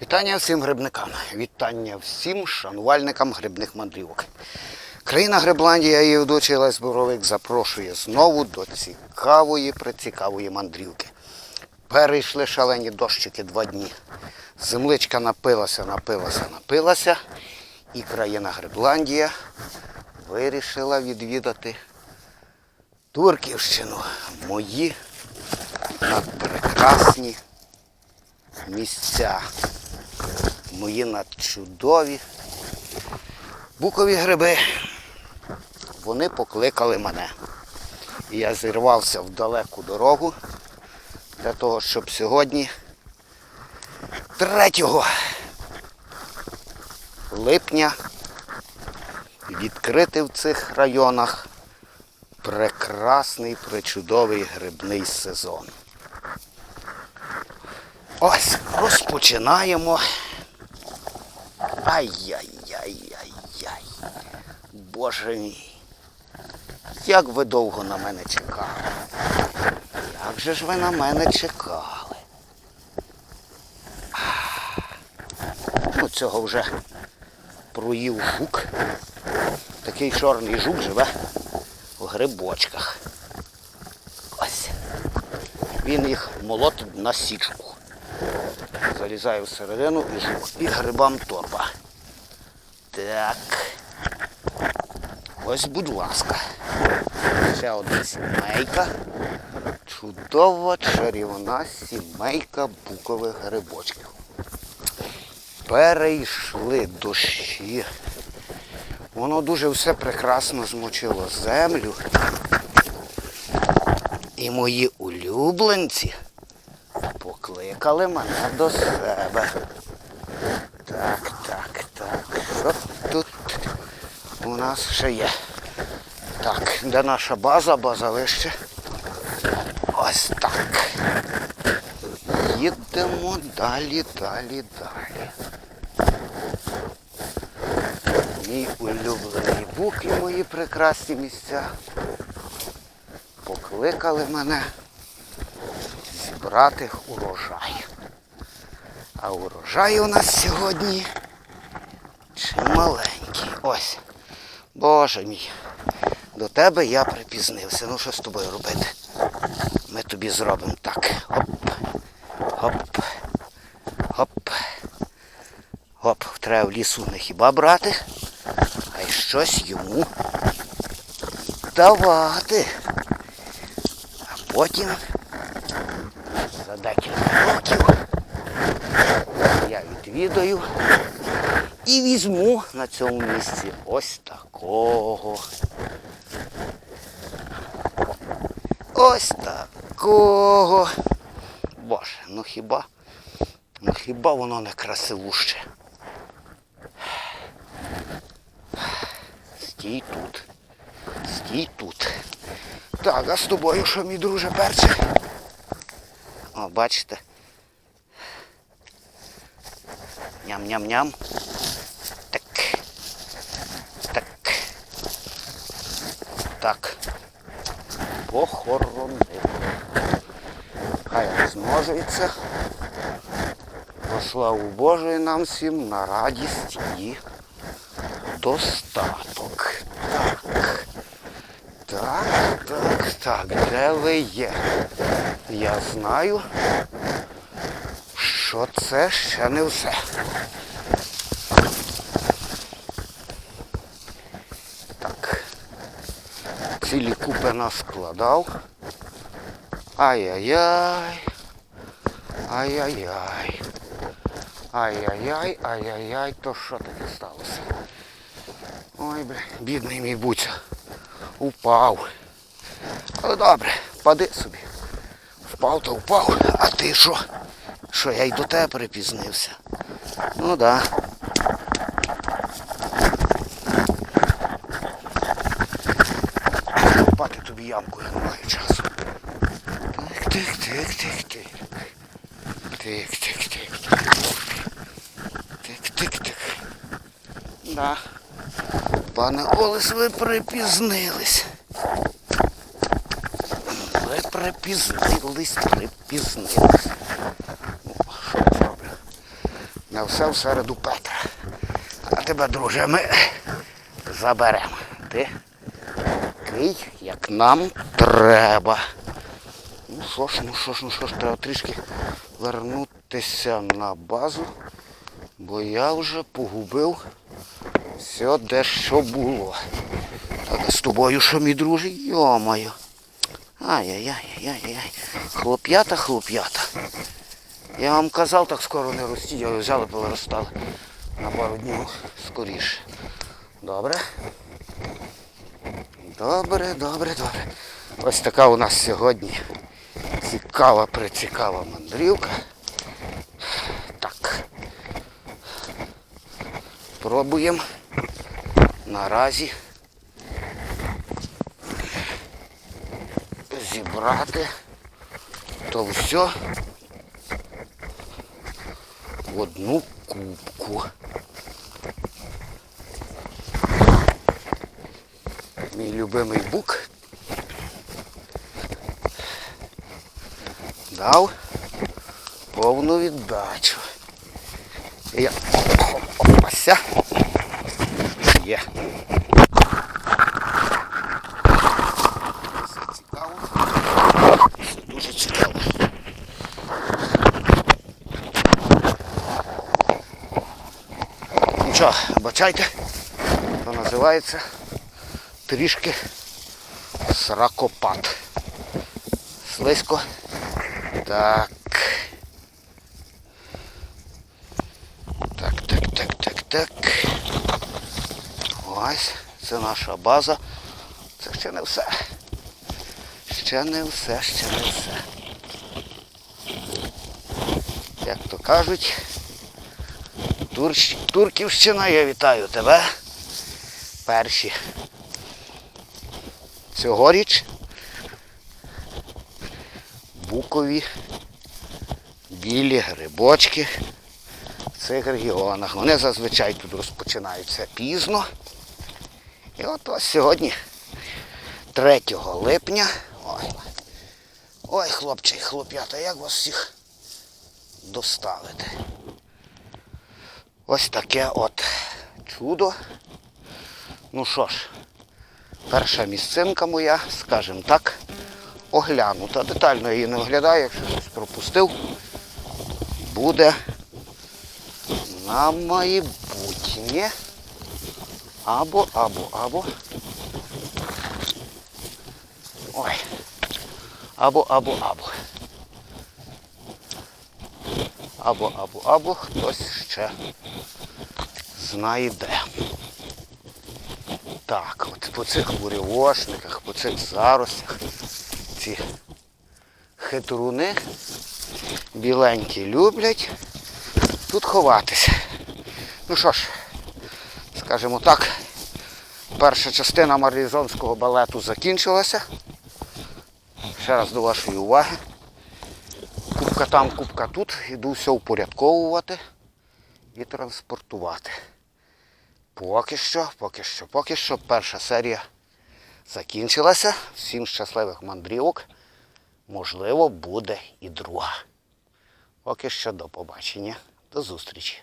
Вітання всім грибникам, вітання всім шанувальникам грибних мандрівок. Країна Грибландія і Євдочий Лесь Боровик запрошує знову до цікавої, прицікавої мандрівки. Перейшли шалені дощики два дні. Земличка напилася, напилася, напилася. І країна Грибландія вирішила відвідати Турківщину. Мої надпрекрасні місця. Мої надчудові букові гриби. Вони покликали мене. І я зірвався в далеку дорогу для того, щоб сьогодні 3 липня відкрити в цих районах прекрасний, причудовий грибний сезон. Ось розпочинаємо. Ай-яй-яй-яй-яй. Боже мій. Як ви довго на мене чекали? Як же ж ви на мене чекали? Ну, цього вже проїв жук. Такий чорний жук живе в грибочках. Ось. Він їх молотить на січку. Залізаю всередину і жук. І грибам торба. Так. Ось, будь ласка. Ще одна сімейка. Чудова чарівна сімейка букових грибочків. Перейшли дощі. Воно дуже все прекрасно змочило землю. І мої улюбленці покликали мене до себе. Так, так. Що тут у нас ще є? Так, де наша база, база вище. Ось так. Їдемо далі, далі, далі. Мій улюблений бук і мої прекрасні місця покликали мене зібрати урожай. А урожай у нас сьогодні чималенький. Ось. Боже мій. До тебе я припізнився. Ну що з тобою робити? Ми тобі зробимо так. Оп. Оп. Оп. Оп. Треба в лісу не хіба брати, а й щось йому давати. А потім за декілька років я відвідаю і візьму на цьому місці ось такого. Ось такого. Боже, ну хіба, ну хіба воно не красивуще? Стій тут. Стій тут. Так, а з тобою що, мій друже перчик? О, бачите? Ням-ням-ням. Так. Так. Так. Похоронив. Хай розмножується. Во славу Божию нам всім на радість і достаток. Так. Так, так, так, де ви є? Я знаю, що це ще не все. Цілі купи наскладав. Ай-яй-яй. Ай-яй-яй. Ай-яй-яй, ай-яй-яй, то що таке сталося? Ой, бля, бідний мій буця. Упав. Але добре, пади собі. Впав то впав. А ти що? Що я й до тебе припізнився? Ну да. Копати ямку, я не маю часу. Тик, тик, тик, тик, тик. Тик, тик, тик, тик. Тик. Да. Пане Олес, ви припізнились. Ви припізнились, припізнились. Ну, що зроблю? На все в середу Петра. А тебе, друже, ми заберемо. Ти такий, як нам треба. Ну що ж, ну що ж, ну що ж, треба трішки вернутися на базу, бо я вже погубив все, де що було. Так, з тобою що, мій друже, йомаю. Ай-яй-яй-яй-яй. Хлоп'ята, хлоп'ята. Я вам казав, так скоро не ростіть, його взяли, повиростали на пару днів скоріше. Добре? Добре, добре, добре. Ось така у нас сьогодні цікава, прицікава мандрівка. Так. Пробуємо наразі зібрати то все в одну кубку. Мій бук дав повну віддачу. І Я опася. Є. Це цікаво. Це дуже цікаво. Нічого, бачайте, то називається трішки сракопад. Слизько. Так. Так, так, так, так, так. Ось, це наша база. Це ще не все. Ще не все, ще не все. Як то кажуть, Турщ... Турківщина, я вітаю тебе. Перші. Цьогоріч букові білі грибочки в цих регіонах. Вони зазвичай тут розпочинаються пізно. І от ось сьогодні, 3 липня. Ой, ой хлопче, хлоп'ята, як вас всіх доставити? Ось таке от чудо. Ну що ж, перша місцинка моя, скажімо так, оглянута. Детально її не оглядаю, якщо щось пропустив, буде на майбутнє. Або, або, або. Ой. Або, або, або. Або, або, або хтось ще знайде. Так, от по цих бурєвошниках, по цих заростях ці хитруни біленькі люблять тут ховатися. Ну що ж, скажімо так, перша частина марлізонського балету закінчилася. Ще раз до вашої уваги. Кубка там, кубка тут. Іду все упорядковувати і транспортувати. Поки що, поки що, поки що перша серія закінчилася. Всім щасливих мандрівок. Можливо, буде і друга. Поки що до побачення. До зустрічі.